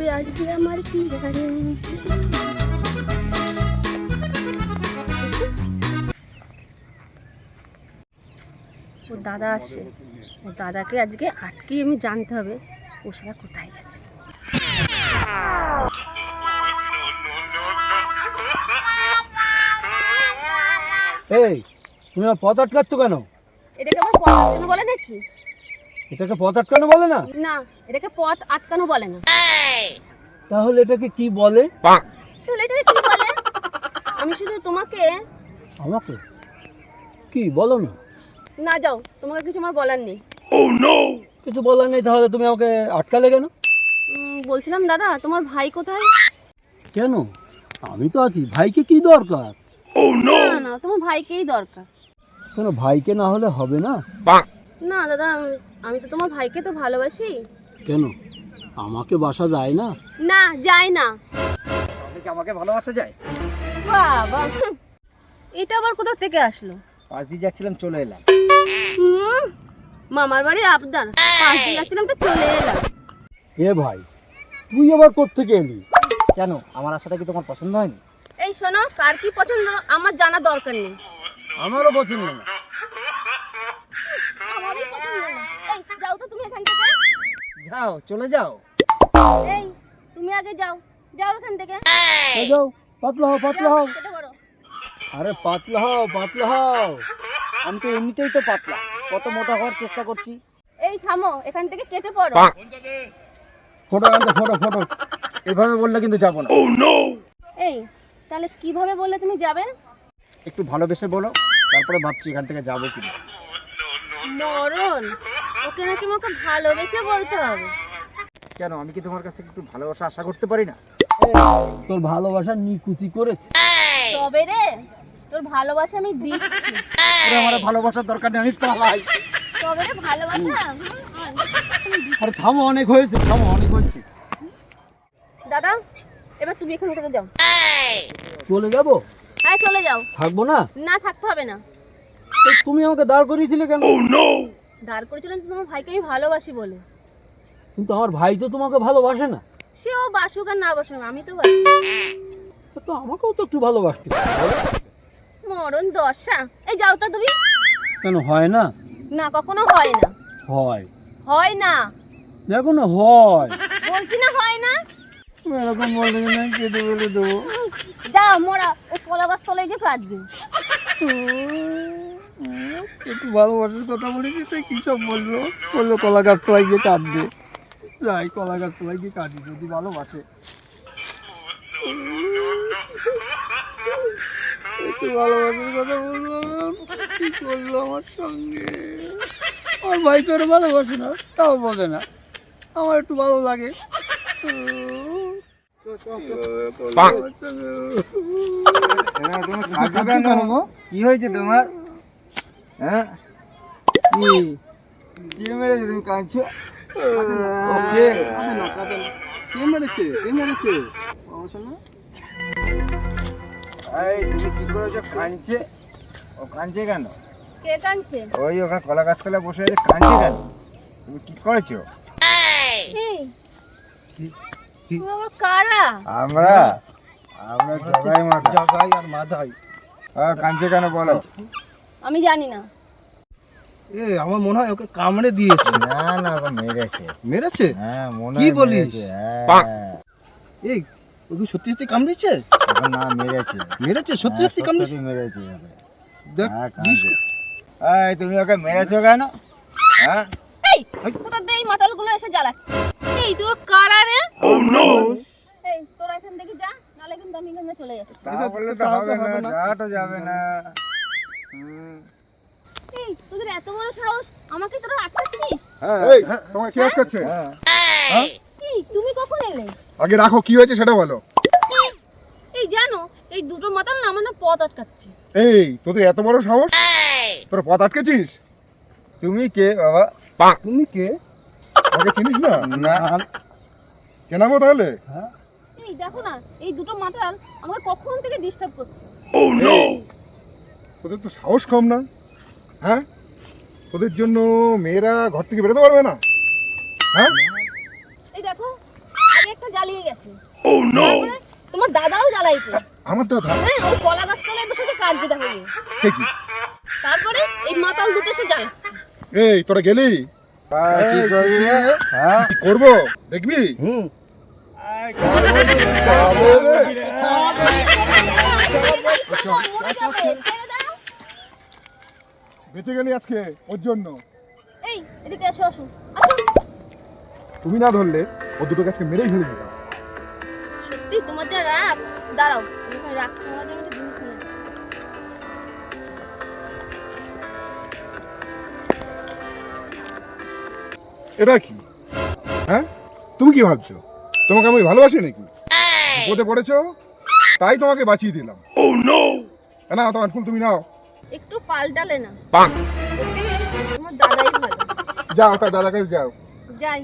কবে আসবে আমার কি গ্যারেন্টি ও দাদা আসছে ও দাদাকে আজকে আটকে আমি জানতে হবে ও সেটা কোথায় গেছে। এই তুমি পথ আটকাচ্ছ কেন? এটাকে আমার পথ? বলে নাকি? এটাকে পথ আটকানো বলে না? না এটাকে পথ আটকানো বলে না। তাহলে এটাকে কি বলে? তাহলে এটাকে কি বলে? আমি শুধু তোমাকে আমাকে? কি বলো না। না যাও তোমাকে কিছু আমার বলার নেই। কিছু বলার নেই তাহলে তুমি আমাকে আটকালে কেন? বলছিলাম দাদা তোমার ভাই কোথায়? কেন? আমি তো আছি ভাইকে কি দরকার? না না তোমার ভাইকেই দরকার। কেন ভাইকে না হলে হবে না? না দাদা আমি তো তোমার ভাইকে তো ভালোবাসি। কেন? আমাকে বাসা যায় না? না যায় না। আমাকে ভালোবাসা যায়? বাবা এটা আবার কোথা থেকে আসলো? পাঁচ দিয়ে যাচ্ছিলাম চলে এলাম। হুম, মামার বাড়ি আবদার। পাঁচ দিয়ে যাচ্ছিলাম তো চলে এলাম। এ ভাই তুই আবার কোত্থেকে এলি? কেন? আমার আশাটা কি তোমার পছন্দ হয়নি? এই শোনো কার কি পছন্দ? আমার জানা দরকার নেই। আমারও পছন্দ না আমারই পছন্দ না এই যাও তো তুমি এখান থেকে। যাও চলে যাও। এই তুমি আগে যাও। যাও এখান থেকে। যাও পাতলা হও পাতলা হও। কেটে পড়ো। আরে পাতলা হও পাতলা হও। আমি তো এমনিতেই তো পাতলা। কত মোটা হওয়ার চেষ্টা করছি। এই থামো এখান থেকে কেটে পড়ো। ফটো আনতে ফটো ফটো। এভাবে বললে কিন্তু যাব না। এই তাহলে কীভাবে বললে তুমি যাবে? একটু ভালোবেসে বলো তারপরে ভাবছি এখান থেকে যাব কি মরণ। ওকে নাকি আমাকে ভালোবেসে বলতে হবে? কেন? আমি কি তোমার কাছে একটু ভালোবাসা আশা করতে পারি না? তোর ভালোবাসা নিকুচি করেছে। তবে রে তোর ভালোবাসা আমি দিচ্ছি। আরে আমার ভালোবাসার দরকার নেই আমি পালাই। তবে রে ভালোবাসা আরে থামো অনেক হয়েছে থামো অনেক হয়েছে। দাদা এবার তুমি এখান থেকে যাও? চলে যাব? হ্যাঁ চলে যাও। থাকব না? না থাকতে হবে না। তো তুমি আমাকে দাঁড় করিয়েছিলে কেন? দাঁড় করেছিলাম তো তোমার ভাইকে আমি ভালোবাসি বলে। কিন্তু আমার ভাই তো তোমাকে ভালোবাসে না। সেও বাসুক আর না বাসুক আমি তো বাসি। তো আমাকেও তো একটু ভালোবাসতে? মরণ দশা। এই যাও তো তুমি। কেন হয় না? না কখনো হয় না। হয়। হয় না। দেখো না হয়। বলছি না হয় না। এরকম বললে না কেটে বলে দেবো। যাও মোরা ও কলা গাছ তলায় গিয়ে কাঁদবে একটু ভালোবাসার কথা বলেছি তাই কি সব বলল বলল কলা গাছ তলায় গিয়ে কাঁদবে যাই কলা গাছ তলায় গিয়ে কাঁদি যদি ভালোবাসে একটু ভালোবাসার কথা বললাম কি করল আমার সঙ্গে আমার ভাই তো ভালোবাসে না তাও বলে না আমার একটু ভালো লাগে কি হয়েছে তোমার হ্যাঁ কি কি মেরেছে তুমি কাঁদছো কে কে মেরেছে কে মেরেছে এই তুমি কি করেছ কাঁদছে ও কাঁদছে কেন কে কাঁদছে ওই ওখানে কলা গাছতলায় বসে আছে কাঁদছে কেন তুমি কি করেছ এই কারা আমরা আমরা জগাই মাথা জগাই আর হ্যাঁ কাঁদছে কেন বলো আমি জানি না। এ আমার মনে হয় ওকে কামড়ে দিয়েছে। না না ওকে মেরেছে। মেরেছে? হ্যাঁ মনে কি বলিস? হ্যাঁ। এই ওকে সত্যি সত্যি কামড়েছে? না মেরেছে। মেরেছে? সত্যি হ্যাঁ, সত্যি কামড়েছে? মেরেছে দেখ হ্যাঁ। এই তুমি ওকে মেরেছো কেন? হ্যাঁ? এই কোথা দিয়ে এই মাতালগুলো এসে জ্বালাচ্ছে? এই তোর কারা রে? এই তোরা এখান থেকে যা নালে কিন্তু আমি এখান থেকে চলে যাচ্ছি তা বললে তো হবে না। যাওয়া তো যাবে না। এই তোদের এত বড় সাহস আমাকে তোরা আটকাচ্ছিস? হ্যাঁ। এই তোমাকে কে আটকাচ্ছে? হ্যাঁ এই তুমি কখন এলে? আগে রাখো কি হয়েছে সেটা বলো। এই জানো এই দুটো মাতাল না আমার না পথ আটকাচ্ছে। এই তোদের এত বড় সাহস? তোরা পথ আটকেছিস? তুমি কে বাবা? তুমি কে? আমাকে চিনিস না? না। চেনাবো তাহলে? এই দেখো না এই দুটো মাতাল আমাকে কখন থেকে ডিস্টার্ব করছে? এই, তোদের তো সাহস কম না হ্যাঁ তোদের জন্য মেয়েরা ঘর থেকে বেরোতে পারবে না হ্যাঁ এই দেখো আগে একটা জ্বালিয়ে গেছে তারপরে তোমার দাদাও জ্বালাইছে আমার দাদা হ্যাঁ ওই কলা গাছ তলায় বসে তো কাজ যেটা হয়ে সে কি তারপরে এই মাতাল দুটো এসে জ্বালাচ্ছে এই তোরা গেলি হ্যাঁ, কি করবি? হ্যাঁ দেখবি হুম। বেঁচে গেলি আজকে ওর জন্য। এই এদিকে এসো আসো। আসো। তুমি না ধরলে ও দুটো গাছকে মেরেই ফেলে দিতাম সত্যি তোমার যা রাগ। দাঁড়াও এখানে রাগ খাওয়ার জন্য একটা জিনিস নিয়ে এটা কি? হ্যাঁ? তুমি কি ভাবছ? তোমাকে আমি ভালোবাসি নাকি? বিপদে পড়েছো? তাই তোমাকে বাঁচিয়ে দিলাম। না তোমার ফুল তুমি নাও। পাল্টালে না। তোমার দাদাই ভালো যাও তার দাদার কাছে যাও। যাই।